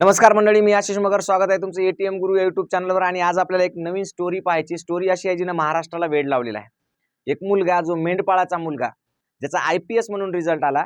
नमस्कार मंडळी मी आशिष मगर. स्वागत आहे तुमचं एटीएम गुरु युट्यूब चॅनलवर आणि आज आपल्याला एक नवीन स्टोरी पाहायची. स्टोरी अशी आहे जिनं महाराष्ट्राला वेळ लावलेला आहे. एक मुलगा जो मेंढपाळाचा मुलगा ज्याचा आय पी एस म्हणून रिझल्ट आला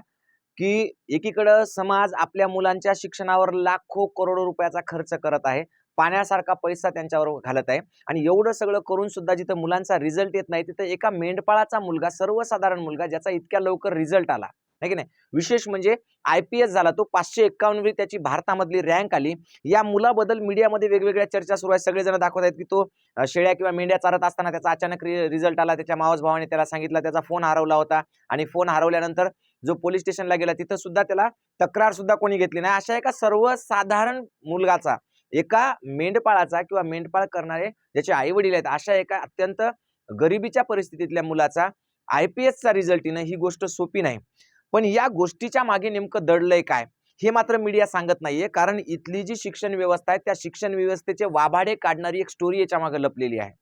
की एकीकडं समाज आपल्या मुलांच्या शिक्षणावर लाखो करोडो रुपयाचा खर्च करत आहे पाण्यासारखा पैसा त्यांच्यावर घालत आहे आणि एवढं सगळं करून सुद्धा जिथं मुलांचा रिझल्ट येत नाही तिथं एका मेंढपाळाचा मुलगा सर्वसाधारण मुलगा ज्याचा इतक्या लवकर रिझल्ट आला. आहे की नाही? विशेष म्हणजे आय पी एस झाला तो पाचशे एक्कावन्नवी त्याची भारतामधली रँक आली. या मुलाबद्दल मीडियामध्ये वेगवेगळ्या चर्चा सुरू आहेत. सगळेजण दाखवत आहेत की तो शेळ्या किंवा मेंढ्या चारत असताना त्याचा अचानक रिझल्ट आला. त्याच्या मावस भावाने त्याला सांगितलं. त्याचा फोन हरवला होता. आणि फोन हरवल्यानंतर जो पोलीस स्टेशनला गेला तिथं सुद्धा त्याला तक्रार सुद्धा कोणी घेतली नाही. अशा एका सर्वसाधारण मुलगाचा एका मेंढपाळाचा किंवा मेंढपाळ करणारे ज्याचे आई वडील आहेत अशा एका अत्यंत गरिबीच्या परिस्थितीतल्या मुलाचा आय पी एसचा रिझल्ट येणं ही गोष्ट सोपी नाही. पण या गोष्टीच्या मागे नेमकं दडलंय काय? हे मात्र मीडिया सांगत नाहीये. कारण इथली जी शिक्षण व्यवस्था आहे त्या शिक्षण व्यवस्थेचे वाभाडे काढणारी एक स्टोरी याच्या मागे लपलेली आहे.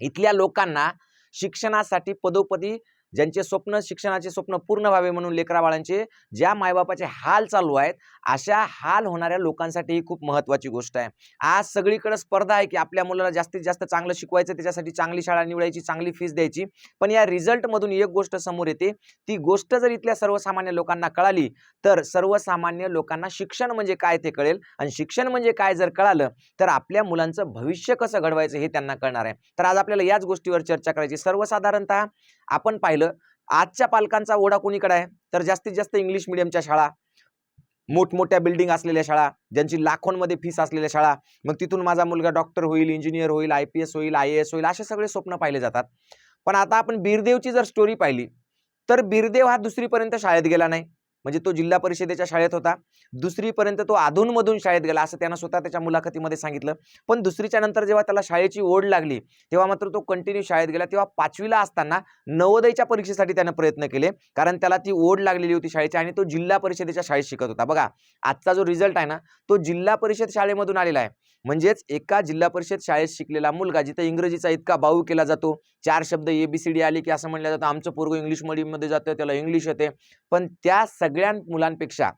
इथल्या लोकांना शिक्षणासाठी पदोपदी ज्यांचे स्वप्न शिक्षणाचे स्वप्न पूर्ण व्हावे म्हणून लेकराबाळांचे ज्या मायबापाचे हाल चालू आहेत अशा हाल होणाऱ्या लोकांसाठी ही खूप महत्त्वाची गोष्ट आहे. आज सगळीकडे स्पर्धा आहे की आपल्या मुलाला जास्तीत जास्त चांगलं शिकवायचं त्याच्यासाठी चांगली शाळा निवडायची चांगली फीस द्यायची. पण या रिझल्टमधून एक गोष्ट समोर येते ती गोष्ट जर इथल्या सर्वसामान्य लोकांना कळाली तर सर्वसामान्य लोकांना शिक्षण म्हणजे काय ते कळेल. आणि शिक्षण म्हणजे काय जर कळालं तर आपल्या मुलांचं भविष्य कसं घडवायचं हे त्यांना कळणार आहे. तर आज आपल्याला याच गोष्टीवर चर्चा करायची. सर्वसाधारणतः आपण पाहिलं आजच्या पालकांचा ओढा कोणीकडे आहे? तर जास्तीत जास्त इंग्लिश मिडियमच्या शाळा मोठमोठ्या बिल्डिंग असलेल्या शाळा ज्यांची लाखोंमध्ये फीस असलेल्या शाळा मग तिथून माझा मुलगा डॉक्टर होईल इंजिनियर होईल आय पी एस होईल आय एस होईल असे सगळे स्वप्न पाहिले जातात. पण आता आपण बिरदेवची जर स्टोरी पाहिली तर बिरदेव हा दुसरीपर्यंत शाळेत गेला नाही. म्हणजे तो जिल्हा परिषदेच्या शाळेत होता. दुसरीपर्यंत तो अधूनमधून शाळेत गेला असं त्यानं स्वतः त्याच्या मुलाखतीमध्ये सांगितलं. पण दुसरीच्या नंतर जेव्हा त्याला शाळेची ओढ लागली तेव्हा मात्र तो कंटिन्यू शाळेत गेला. तेव्हा पाचवीला असताना नवोदयच्या परीक्षेसाठी त्यानं प्रयत्न केले कारण त्याला ती ओढ लागलेली होती शाळेची आणि तो जिल्हा परिषदेच्या शाळेत शिकत होता. बघा आजचा जो रिझल्ट आहे ना तो जिल्हा परिषद शाळेमधून आलेला आहे. म्हणजेच एका जिल्हा परिषद शाळेत शिकलेला मुलगा जिथं इंग्रजीचा इतका बाऊ केला जातो चार शब्द एबीसीडी आले की असं म्हणलं जातं आमचं पोरगं इंग्लिश मीडियममध्ये जातं त्याला इंग्लिश येते. पण त्या सगळ्या मुलांपेक्षा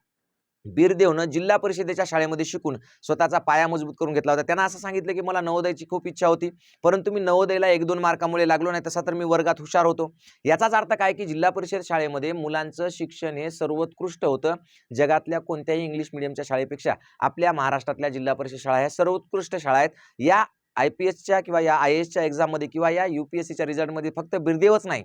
बीरदेवनं जिल्हा परिषदेच्या शाळेमध्ये शिकून स्वतःचा पाया मजबूत करून घेतला होता. त्यांना असं सांगितलं की मला नवोदयची खूप इच्छा होती परंतु मी नवोदयला एक दोन मार्कामुळे लागलो नाही तसा तर मी वर्गात हुशार होतो. याचाच अर्थ काय की जिल्हा परिषद शाळेमध्ये मुलांचं शिक्षण हे सर्वोत्कृष्ट होतं. जगातल्या कोणत्याही इंग्लिश मिडियमच्या शाळेपेक्षा आपल्या महाराष्ट्रातल्या जिल्हा परिषद शाळा ह्या सर्वोत्कृष्ट शाळा आहेत. या आय पी एसच्या किंवा या आय एसच्या एक्झाममध्ये किंवा या यू पी एस सीच्या रिझल्टमध्ये फक्त बिरदेवच नाही.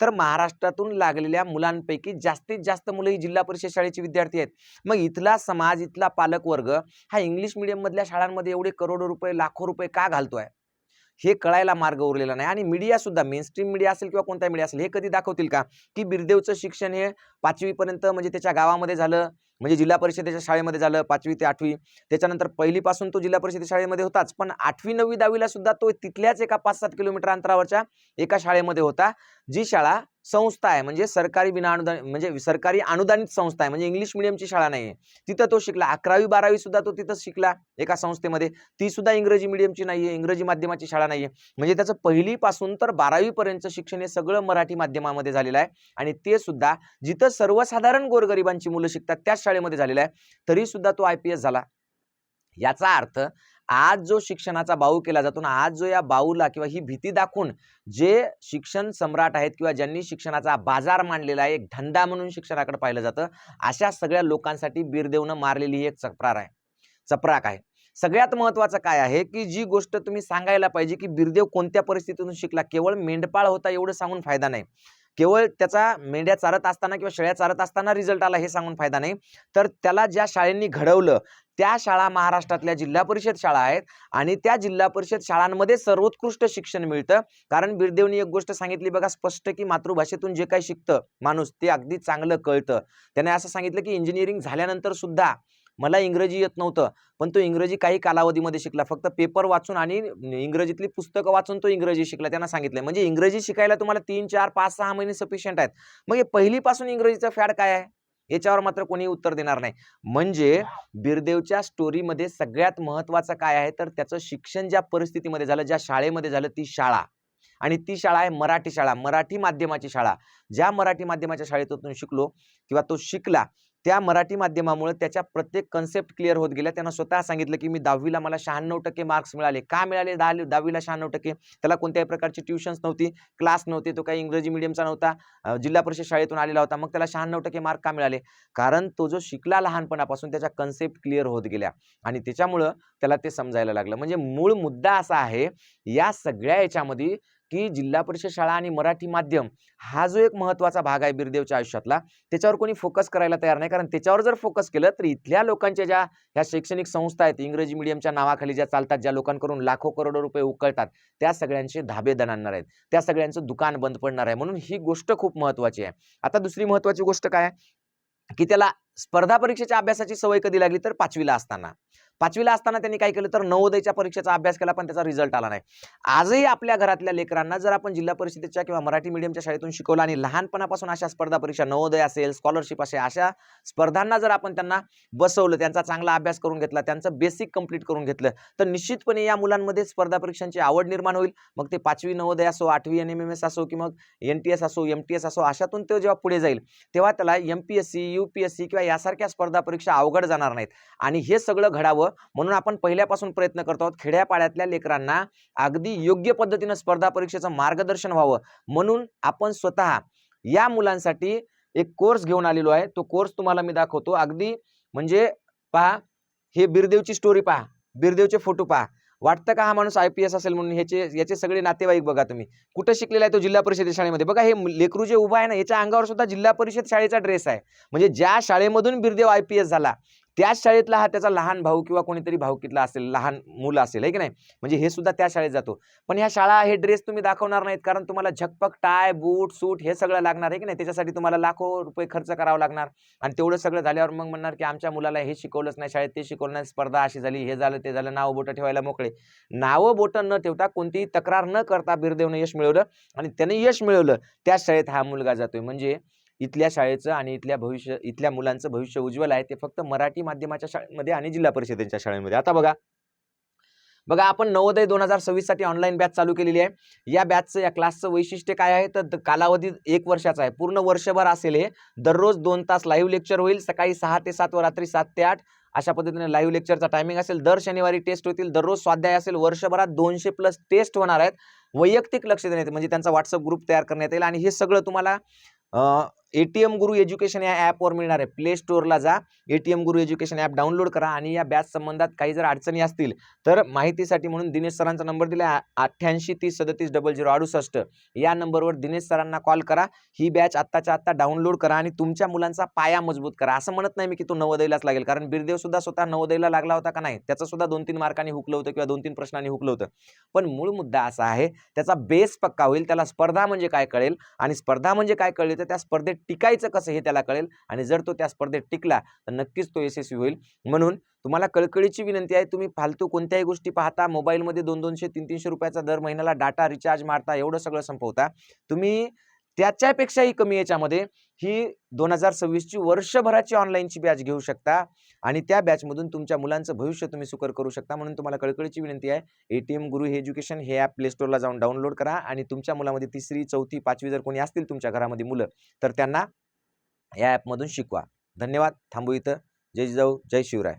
तर महाराष्ट्रातून लागलेल्या मुलांपैकी जास्तीत जास्त मुलं ही जिल्हा परिषद शाळेची विद्यार्थी आहेत. मग इथला समाज इथला पालकवर्ग हा इंग्लिश मिडियममधल्या शाळांमध्ये एवढे करोडो रुपये लाखो रुपये का घालतोय? हे कळायला मार्ग उरलेला नाही आणि मीडिया सुद्धा मीडिया असेल किंवा कोणता मीडिया असेल हे कधी दाखवतील का? की बिरदेवचं शिक्षण हे पाचवीपर्यंत म्हणजे त्याच्या गावामध्ये झालं म्हणजे जिल्हा परिषदेच्या शाळेमध्ये झालं पाचवी ते आठवी. त्याच्यानंतर पहिलीपासून तो जिल्हा परिषद शाळेमध्ये होताच. पण आठवी नववी दहावीला सुद्धा तो तिथल्याच एका पाच सात किलोमीटर अंतरावरच्या एका शाळेमध्ये होता जी शाळा संस्था आहे. म्हणजे सरकारी विना अनुदान म्हणजे सरकारी अनुदानित संस्था आहे. म्हणजे इंग्लिश मिडियमची शाळा नाही आहे तिथं तो शिकला. अकरावी बारावी सुद्धा तो तिथं शिकला एका संस्थेमध्ये. ती सुद्धा इंग्रजी मिडियमची नाही आहे इंग्रजी माध्यमाची शाळा नाही आहे म्हणजे त्याचं पहिलीपासून तर बारावीपर्यंतचं शिक्षण हे सगळं मराठी माध्यमामध्ये झालेलं आहे. आणि ते सुद्धा जिथं सर्वसाधारण गोरगरिबांची मुलं शिकतात त्या शाळेमध्ये झालेला आहे तरी सुद्धा तो आय पी एस झाला. याचा अर्थ आज जो शिक्षणाचा बाऊ केला जातो ना आज जो या बाऊला किंवा ही भीती दाखवून जे शिक्षण सम्राट आहेत किंवा ज्यांनी शिक्षणाचा बाजार मांडलेला आहे एक धंदा म्हणून शिक्षणाकडे पाहिलं जातं अशा सगळ्या लोकांसाठी बिरदेवनं मारलेली ही एक चपरार आहे. चपराक आहे. सगळ्यात महत्वाचं काय आहे की जी गोष्ट तुम्ही सांगायला पाहिजे की बिरदेव कोणत्या परिस्थितीतून शिकला? केवळ मेंढपाळ होता एवढं सांगून फायदा नाही. केवळ त्याचा मेंढ्या चारत असताना किंवा शेळ्या चारत असताना रिझल्ट आला हे सांगून फायदा नाही. तर त्याला ज्या शाळेंनी घडवलं त्या शाळा महाराष्ट्रातल्या जिल्हा परिषद शाळा आहेत आणि त्या जिल्हा परिषद शाळांमध्ये सर्वोत्कृष्ट शिक्षण मिळतं. कारण बिरदेवनी एक गोष्ट सांगितली बघा स्पष्ट की मातृभाषेतून जे काही शिकतं माणूस ते अगदी चांगलं कळतं. त्याने असं सांगितलं की इंजिनिअरिंग झाल्यानंतर सुद्धा मला इंग्रजी येत नव्हतं पण तो इंग्रजी काही कालावधीमध्ये शिकला. फक्त पेपर वाचून आणि इंग्रजीतली पुस्तकं वाचून तो इंग्रजी शिकला त्यांना सांगितलं म्हणजे इंग्रजी शिकायला तुम्हाला तीन चार पाच सहा महिने सफिशियंट आहेत. मग हे पहिलीपासून इंग्रजीचं फॅड काय आहे? याच्यावर मात्र कोणी उत्तर देणार नाही. म्हणजे बिरदेवच्या स्टोरीमध्ये सगळ्यात महत्वाचं काय आहे? तर त्याचं शिक्षण ज्या परिस्थितीमध्ये झालं ज्या शाळेमध्ये झालं ती शाळा. आणि ती शाळा आहे मराठी शाळा मराठी माध्यमाची शाळा. ज्या मराठी माध्यमाच्या शाळेतून शिकलो किंवा तो शिकला त्या मराठी माध्यमामुळे त्याच्या प्रत्येक कन्सेप्ट क्लिअर होत गेल्या. त्यांना स्वतः सांगितलं की मी दहावीला मला शहाण्णव टक्के मार्क्स मिळाले. का मिळाले? दहा दहावीला शहाण्णव टक्के. त्याला कोणत्याही प्रकारची ट्युशन्स नव्हती क्लास नव्हते तो काही इंग्रजी मिडियमचा नव्हता. जिल्हा परिषद शाळेतून आलेला होता. मग त्याला शहाण्णव टक्के मार्क का मिळाले? कारण तो जो शिकला लहानपणापासून त्याच्या कन्सेप्ट क्लिअर होत गेल्या. आणि त्याच्यामुळं त्याला ते समजायला लागलं. म्हणजे मूळ मुद्दा असा आहे या सगळ्या याच्यामध्ये की जिल्हा परिषद शाळा आणि मराठी माध्यम हा जो एक महत्त्वाचा भाग आहे बिरदेवच्या आयुष्यातला त्याच्यावर कोणी फोकस करायला तयार नाही. कारण त्याच्यावर जर फोकस केलं तर इथल्या लोकांच्या ज्या ह्या शैक्षणिक संस्था आहेत इंग्रजी मिडियमच्या नावाखाली ज्या चालतात ज्या लोकांकडून लाखो करोडो रुपये उकळतात त्या सगळ्यांचे धाबे दणाणार आहेत. त्या सगळ्यांचं दुकान बंद पडणार आहे. म्हणून ही गोष्ट खूप महत्वाची आहे. आता दुसरी महत्वाची गोष्ट काय आहे? की त्याला स्पर्धा परीक्षेच्या अभ्यासाची सवय कधी लागली? तर पाचवीला असताना. पाचवीला असताना त्यांनी काय केलं? तर नवोदयच्या परीक्षेचा अभ्यास केला पण त्याचा रिझल्ट आला नाही. आजही आपल्या घरातल्या लेकरांना जर आपण जिल्हा परिषदेच्या किंवा मराठी मीडियमच्या शाळेतून शिकवलं आणि लहानपणापासून अशा स्पर्धा परीक्षा नवोदय असेल स्कॉलरशिप असेल अशा स्पर्धांना जर आपण त्यांना बसवलं त्यांचा चांगला अभ्यास करून घेतला त्यांचं बेसिक कंप्लीट करून घेतलं तर निश्चितपणे या मुलांमध्ये स्पर्धा परीक्षांची आवड निर्माण होईल. मग ते पाचवी नवोदय असो आठवी एन एम एम एस असो की मग एन टी एस असो एम टी एस असो अशातून तो जेव्हा पुढे जाईल तेव्हा त्याला M P S C U P S C किंवा यासारख्या स्पर्धा परीक्षा अवघड जाणार नाहीत. आणि हे सगळं घडावं म्हणून आपण पहिल्यापासून प्रयत्न करतो आहोत खेड्यापाड्यातल्या लेकरांना अगदी योग्य पद्धतीनं स्पर्धा परीक्षेचं मार्गदर्शन व्हावं. म्हणून आपण स्वतः या मुलांसाठी एक कोर्स घेऊन आलेलो आहे. तो कोर्स तुम्हाला मी दाखवतो. अगदी म्हणजे पहा हे बिरदेवची स्टोरी पहा. बिरदेवचे फोटो पहा. वाटतं का हा माणूस आय पी एस असेल म्हणून ह्याचे याचे सगळे नातेवाईक बघा तुम्ही. कुठं शिकलेला आहे तो जिल्हा परिषद शाळेमध्ये? बघा हे लेकरू जे उभा आहे ना याच्या अंगावर सुद्धा जिल्हा परिषद शाळेचा ड्रेस आहे. म्हणजे ज्या शाळेमधून बिरदेव आय पी एस झाला त्याच शाळेतला हा त्याचा लहान भाऊ किंवा कोणीतरी भाऊकीतला असेल लहान मुलं असेल आहे की नाही? म्हणजे हे सुद्धा त्या शाळेत जातो. पण ह्या शाळा हे ड्रेस तुम्ही दाखवणार नाहीत कारण तुम्हाला झकपक टाय बूट सूट हे सगळं लागणार आहे की नाही? त्याच्यासाठी तुम्हाला लाखो रुपये खर्च करावा लागणार. आणि तेवढं सगळं झाल्यावर मग म्हणणार की आमच्या मुलाला हे शिकवलंच नाही शाळेत ते शिकवलं नाही स्पर्धा अशी झाली हे झालं ते झालं नावं बोटं ठेवायला मोकळे. नावं बोटं न ठेवता कोणतीही तक्रार न करता बिरदेवनं यश मिळवलं आणि त्याने यश मिळवलं त्याच शाळेत हा मुलगा जातोय. म्हणजे इथल्या शाळेचं आणि इथल्या भविष्य इथल्या मुलांचं भविष्य उज्ज्वल आहे ते फक्त मराठी माध्यमाच्या शाळेमध्ये आणि जिल्हा परिषदेच्या शाळेमध्ये. आता बघा. बघा आपण नवोदय दोन हजार सव्वीससाठी ऑनलाईन बॅच चालू केलेली आहे. या बॅचचं या क्लासचं वैशिष्ट्य काय आहे? तर कालावधी एक वर्षाचा आहे. पूर्ण वर्षभर असेल हे. दररोज दोन तास लाईव्ह लेक्चर होईल. सकाळी सहा ते सात व रात्री सात ते आठ. अशा पद्धतीने लाईव्ह लेक्चरचा टायमिंग असेल. दर शनिवारी टेस्ट होतील. दररोज स्वाध्याय असेल. वर्षभरात दोनशे प्लस टेस्ट होणार आहेत. वैयक्तिक लक्ष देण्यात म्हणजे त्यांचा व्हॉट्सअप ग्रुप तयार करण्यात येईल. आणि हे सगळं तुम्हाला एटीएम गुरु एज्युकेशन या ॲपवर मिळणार आहे. प्ले स्टोअरला जा. एटीएम गुरु एज्युकेशन ॲप डाउनलोड करा आणि या बॅच संबंधात काही जर अडचणी असतील तर माहितीसाठी म्हणून दिनेश सरांचा नंबर दिला आहे अठ्ठ्याऐंशी तीस सदतीस डबल झिरो अडुसष्ट. या नंबरवर दिनेश सरांना कॉल करा. ही बॅच आत्ताच्या आत्ता डाउनलोड करा आणि तुमच्या मुलांचा पाया मजबूत करा. असं म्हणत नाही मी की तो नवोदयलाच लागेल कारण बिरदेव सुद्धा स्वतः नवोदयला लागला होता का नाही? त्याचं सुद्धा दोन तीन मार्कांनी हुकलं होतं किंवा दोन तीन प्रश्नांनी हुकलं होतं. पण मूळ मुद्दा असा आहे त्याचा बेस पक्का होईल त्याला स्पर्धा म्हणजे काय कळेल आणि स्पर्धा म्हणजे काय कळले तर त्या स्पर्धेत टिकायचं कसं हे त्याला कळेल आणि जर तो त्या स्पर्धेत टिकला तर नक्कीच तो यशस्वी होईल. म्हणून तुम्हाला कळकळीची विनंती आहे तुम्ही फालतू कोणत्याही गोष्टी पाहता मोबाईलमध्ये दोन दोनशे तीन तीनशे रुपयाचा दर महिन्याला डाटा रिचार्ज मारता एवढं सगळं संपवता. तुम्ही त्याच्यापेक्षाही कमी याच्यामध्ये ही दोन हजार सव्वीसची वर्षभराची ऑनलाईनची बॅच घेऊ शकता आणि त्या बॅचमधून तुमच्या मुलांचं भविष्य तुम्ही सुकर करू शकता म्हणून तुम्हाला कळकळीची विनंती आहे. एटीएम गुरु हे एज्युकेशन हे ॲप प्ले स्टोरला जाऊन डाउनलोड करा आणि तुमच्या मुलामध्ये तिसरी चौथी पाचवी जर कोणी असतील तुमच्या घरामध्ये मुलं तर त्यांना या ॲपमधून शिकवा. धन्यवाद. थांबू इथं. जय जिजाऊ. जय शिवराय.